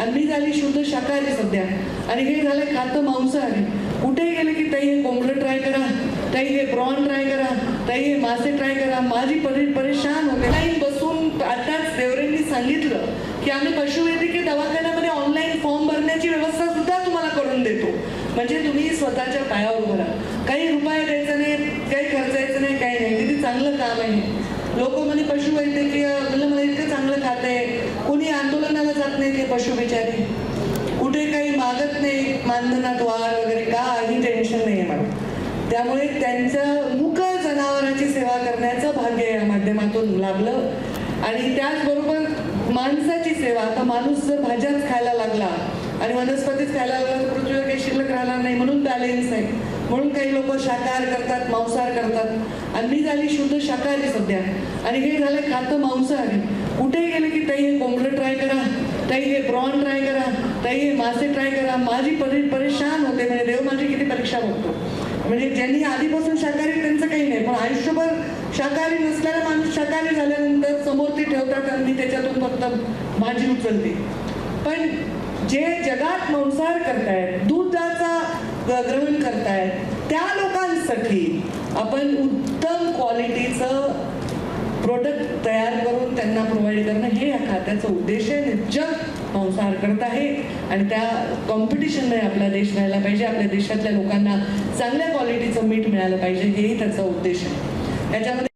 आणि मी झाली शुद्ध शाकाहारी सध्या. आणि हे झालं खातं मांसाहारी. कुठेही गेलं की ताई हे कोंबडं ट्राय करा ताई हे प्रॉन ट्राय करा ताई हे मासे ट्राय करा. माझी परी परेशान होते. नाही बसून आताच देवरेंनी सांगितलं की आम्ही पशुवैद्यकीय दवाखान्यामध्ये ऑनलाईन फॉर्म भरण्याची व्यवस्था सुद्धा तुम्हाला करून देतो. म्हणजे तुम्ही स्वतःच्या पायावर उभं राहा. काही रुपये द्यायचा नाही काही खर्चायचं नाही काही नाही. किती चांगलं काम आहे लोक म्हणे पशुवैद्यकीय म्हणलं मला इतकं चांगलं काम आंदोलनाला नाही ते पशु बिचारे कुठे काही मागत नाही मानधनात वाढ वगैरे काही टेन्शन नाही आहे मला त्यामुळे त्यांचं मुक जनावरांची सेवा करण्याचं भाग्य या माध्यमातून लाभलं. आणि त्याचबरोबर माणसाची सेवा आता माणूस जर भाज्याच खायला लागला आणि वनस्पतीच खायला लागला तर पृथ्वीवर काही शिल्लक राहणार नाही म्हणून बॅलेन्स आहे. म्हणून काही लोक शाकाहार करतात मांसाहार करतात. आणि मी झाली शुद्ध शाकाहारी सध्या. आणि हे झालं खातं मांसाहारी. कुठेही गेलं की ताई हे कोंबलट ताई हे प्रॉन ट्राय करा ताई हे मासे ट्राय करा. माझी परी परेशान होते म्हणजे देव माझी किती परीक्षा बघतो. म्हणजे ज्यांनी आधीपासून शाकाहारी त्यांचं काही नाही. पण आयुष्यभर शाकाहारी नसलेला माणूस शाकाहारी झाल्यानंतर समोर ते ठेवतात आणि त्याच्यातून फक्त भाजी उचलते. पण जे जगात मांसाहार करतायत दुधाचा ग- ग्रहण करतायत त्या लोकांसाठी आपण उत्तम क्वालिटीचं प्रोडक्ट तयार करून त्यांना प्रोव्हाइड करणं हे या खात्याचा उद्देश आहे. जग संसार करत आहे. आणि त्या कॉम्पिटिशनमध्ये आपला देश राहायला पाहिजे. आपल्या देशातल्या लोकांना चांगल्या क्वालिटीचं मीठ मिळालं पाहिजे. हेही त्याचा उद्देश आहे. त्याच्यामध्ये